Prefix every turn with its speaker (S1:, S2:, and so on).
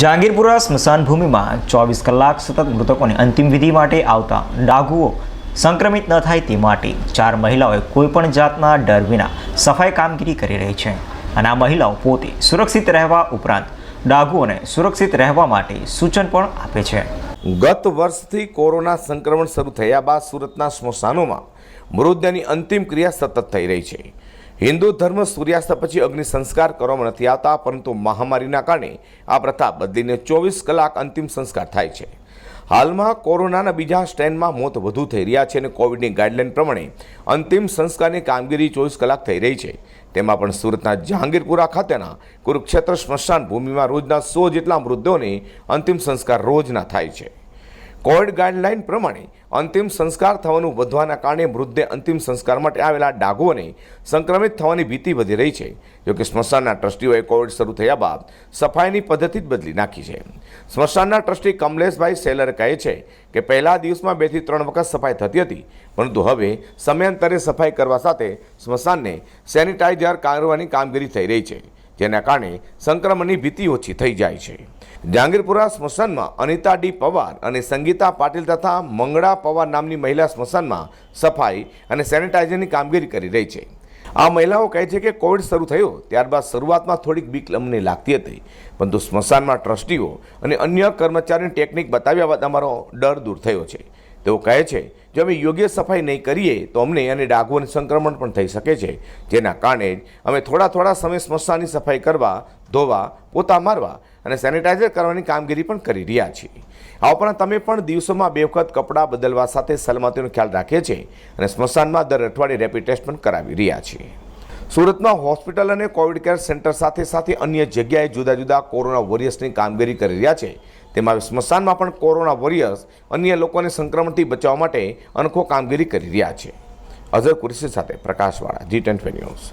S1: જહાંગીરપુરા સ્મશાન ભૂમિમાં ચોવીસ કલાક સતત મૃતકોની અંતિમ વિધિ માટે આવતા ડાઘુઓ સંક્રમિત ન થાય તે માટે ચાર મહિલાઓએ કોઈપણ જાતના ડર વિના સફાઈ કામગીરી કરી રહી છે અને આ મહિલાઓ પોતે સુરક્ષિત રહેવા ઉપરાંત ડાઘુઓને સુરક્ષિત રહેવા માટે સૂચન પણ આપે છે.
S2: ગત વર્ષથી કોરોના સંક્રમણ શરૂ થયા બાદ સુરતના સ્મશાનોમાં મૃતદેહની અંતિમ ક્રિયા સતત થઈ રહી છે. હિન્દુ ધર્મ સૂર્યાસ્ત પછી અગ્નિ સંસ્કાર કરવામાં નથી આવતા, પરંતુ મહામારીના કારણે આ પ્રથા બદલીને ચોવીસ કલાક અંતિમ સંસ્કાર થાય છે. હાલમાં કોરોનાના બીજા સ્ટેન્ડમાં મોત વધુ થઈ રહ્યા છે અને કોવિડની ગાઈડલાઈન પ્રમાણે અંતિમ સંસ્કારની કામગીરી ચોવીસ કલાક થઈ રહી છે. તેમાં પણ સુરતના જહાંગીરપુરા ખાતેના કુરુક્ષેત્ર સ્મશાન ભૂમિમાં રોજના સો જેટલા મૃતદેહોને અંતિમ સંસ્કાર રોજના થાય છે. કોવિડ ગાઈડલાઇન પ્રમાણે અંતિમ સંસ્કાર થવાનું વધવાના કારણે મૃતદેહ અંતિમ સંસ્કાર માટે આવેલા ડાઘોને સંક્રમિત થવાની ભીતિ વધી રહી છે. જોકે સ્મશાનના ટ્રસ્ટીઓએ કોવિડ શરૂ થયા બાદ સફાઈની પદ્ધતિ જ બદલી નાખી છે. સ્મશાનના ટ્રસ્ટી કમલેશભાઈ સેલર કહે છે કે પહેલા દિવસમાં બેથી ત્રણ વખત સફાઈ થતી હતી, પરંતુ હવે સમયાંતરે સફાઈ કરવા સાથે સ્મશાનને સેનિટાઈઝર કરવાની કામગીરી થઈ રહી છે. જેના કારણે સંક્રમણની ભીતિ ઓછી થઈ જાય છે. જહાંગીરપુરા સ્મશાનમાં અનિતા ડી પવાર અને સંગીતા પાટીલ તથા મંગળા પવાર નામની મહિલા સ્મશાનમાં સફાઈ અને સેનિટાઈઝરની કામગીરી કરી રહી છે. આ મહિલાઓ કહે છે કે કોવિડ શરૂ થયો ત્યારબાદ શરૂઆતમાં થોડીક બીક અમને લાગતી હતી, પરંતુ સ્મશાનમાં ટ્રસ્ટીઓ અને અન્ય કર્મચારીની ટેકનિક બતાવ્યા બાદ અમારો ડર દૂર થયો છે. તેઓ કહે છે, જો અમે યોગ્ય સફાઈ નહીં કરીએ, તો અમને અને ડાઘોને સંક્રમણ પણ થઈ શકે છે. જેના કારણે જ અમે થોડા થોડા સમય સ્મશાનની સફાઈ કરવા, ધોવા, પોતા મારવા અને સેનિટાઈઝર કરવાની કામગીરી પણ કરી રહ્યા છીએ. આ ઉપરાંત તમે પણ દિવસોમાં બે વખત કપડાં બદલવા સાથે સલામતીનો ખ્યાલ રાખીએ છીએ અને સ્મશાનમાં દર અઠવાડિયે રેપિડ ટેસ્ટ પણ કરાવી રહ્યા છીએ. સુરતમાં હોસ્પિટલ અને કોવિડ કેર સેન્ટર સાથે સાથે અન્ય જગ્યાએ જુદા જુદા કોરોના વોરિયર્સની કામગીરી કરી રહ્યા છે. તેમાં સ્મશાનમાં પણ કોરોના વોરિયર્સ અન્ય લોકોને સંક્રમણથી બચાવવા માટે અનોખો કામગીરી કરી રહ્યા છે. અઝર કુરેશી સાથે પ્રકાશવાળા જી ટેન ન્યૂઝ.